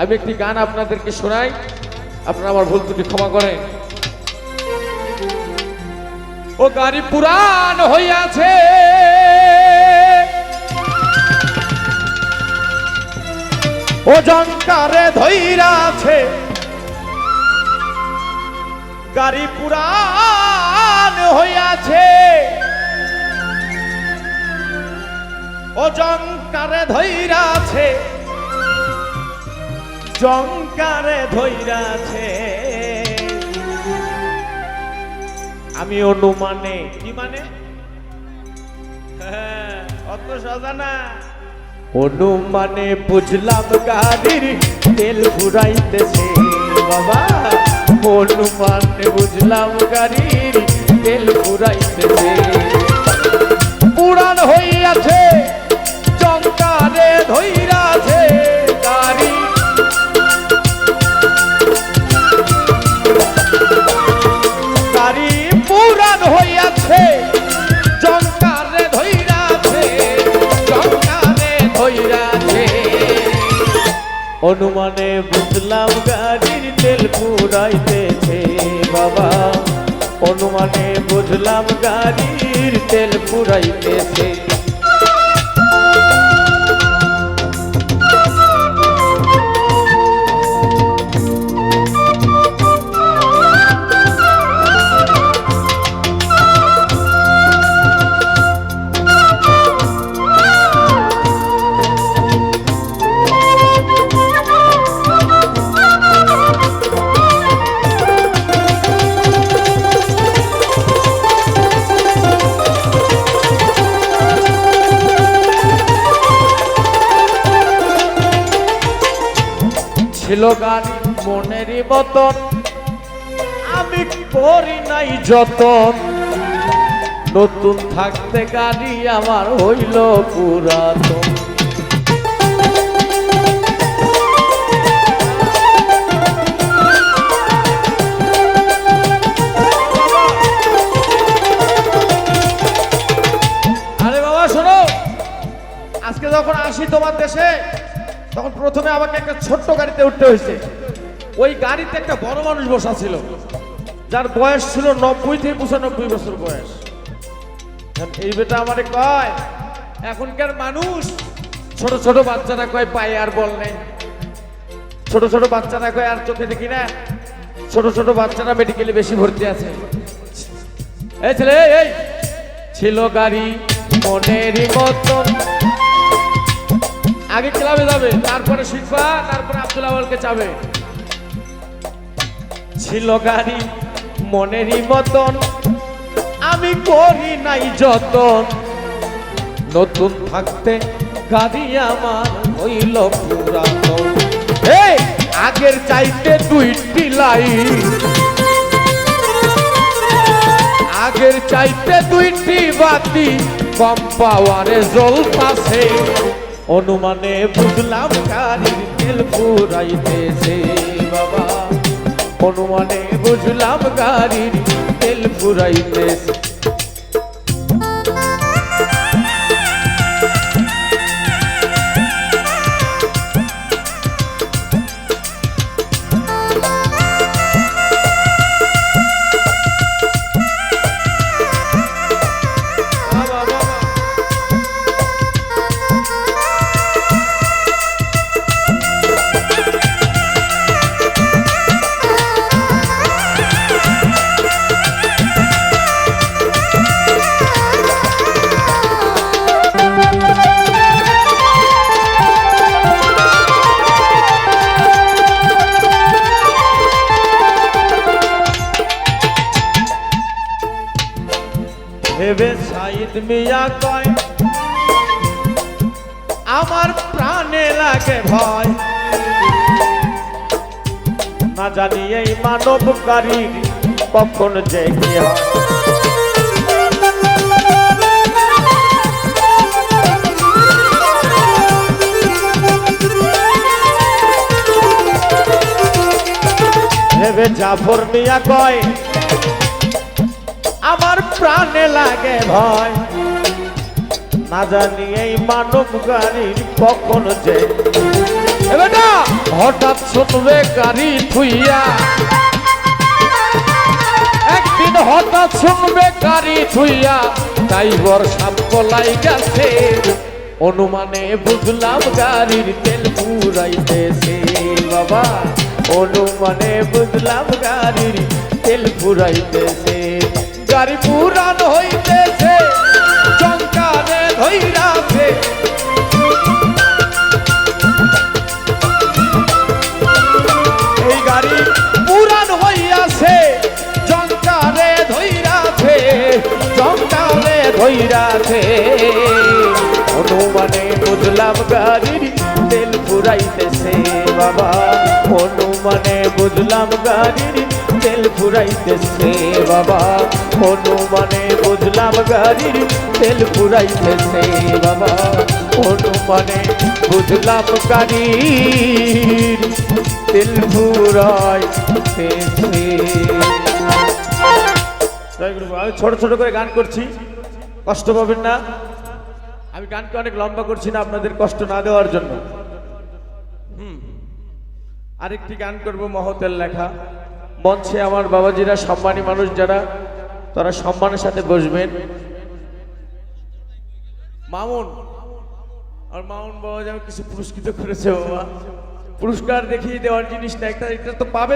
আমি একটি গান আপনাদেরকে শোনাই। আপনারা আমার ভুল ত্রুটি ক্ষমা করেন। ও গাড়ি পুরাণ হইয়াছে। ও জঙ্কারে ধৈরাছে। গাড়ি পুরান হইয়াছে। ও জঙ্কারে ধৈরাছে। জঙ্কারে ধৈরাছে। আমি অনুমানে। কি মানে? হ্যাঁ, অত সাজা না। অনুমানে বুঝলাম গাড়ির তেল ঘুরাইতেছে। বাবা অনুমানে বুঝলাম গাড়ির তেল ঘুরাইতেছে। পুরান হইয়াছে অনুমানে বুঝলাম গাড়ির তেল পুরাইতেছে বাবা। অনুমানে বুঝলাম গাড়ির তেল পুরাইতেছে। ছিল গাড়ি মনেরই মতন আমি করি নাই যতন। নতুন থাকতে গাড়ি আমার হইল পুরাতন। আজকে যখন আসি তোমার দেশে তখন প্রথমে আমাকে একটা ছোট্ট গাড়িতে উঠতে হয়েছে। ওই গাড়িতে একটা বড় মানুষ বসা ছিল যার বয়স ছিল নব্বই থেকে পঁচানব্বই বছর বয়স। এই বেটা আমারে কয় এখনকার মানুষ ছোট ছোট বাচ্চারা কয় পায়ে আর বল নেই। ছোট ছোট বাচ্চারা কয় আর চোখে দেখি না। ছোট ছোট বাচ্চারা মেডিকেলে বেশি ভর্তি আছে। এই ছেলে এই, ছিল গাড়ি মনেরই মতন। আগে ক্লাবে যাবে, তারপরে শিখবা, তারপরে আব্দুল আওয়ালকে চাবে। ছিল গাড়ি মনেরই মতন, আমি করি নাই যতন। নতুন থাকতে গাড়ি আমার হইল পুরাতন। এই, আগের চাইতে দুইটি লাইন আগের চাইতে দুইটি বাতি, কম পাওয়ারে জ্বলতাছে। অনুমানে বুঝলাম কারির তেল ফুরাইতেছে বাবা। অনুমানে বুঝলাম গাড়ির তেল ফুরাইতেছে ভেবে সাইদ মিয়া কয়, আমার প্রাণে লাগে ভয়। না জানি এই মানবকারী কখন যে কি হয়। মিয়া কয় আমার প্রাণে লাগে ভয়। না জানি এই মানব গাড়ির কখন যে। হঠাৎ শুনবে গাড়ি থুইয়া একদিন হঠাৎ শুনবে গাড়ি থুইয়া ড্রাইভার সাপলাই গেছে অনুমানে বুঝলাম গাড়ির তেল পুরাইতেছে বাবা। অনুমানে বুঝলাম গাড়ির তেল পুরাইতেছে। গাড়ি পুরান হইতেছে চঙ্কারে ধৈরাছে এই গাড়ি অনুমানে বুঝলাম গাড়ির তেল ফুরাইতেছে বাবা অনুমানে বুঝলাম গাড়ির তেল ফুরাইতেছে বাবা। অনুমানে বুঝলাম গাড়ির তেল ফুরাইতেছে বাবা। অনুমানে বুঝলাম গাড়ির তেল ফুরাইতেছে। আমি ছোট ছোট করে গান করছি। কষ্ট পাবেন না। আমি গানকে অনেক লম্বা করছি না আপনাদের কষ্ট না দেওয়ার জন্য। হুম। আরেকটি গান করব মহতের লেখা। মঞ্চে আমার বাবাজিরা সম্মানী মানুষ যারা, তারা সম্মানের সাথে বসবেন। মামুন, আর মামুন বাবা যেমন কিছু পুরস্কৃত করেছে, বাবা। পুরস্কার দেখিয়ে দেওয়ার জিনিসটা একটা এটা তো পাবে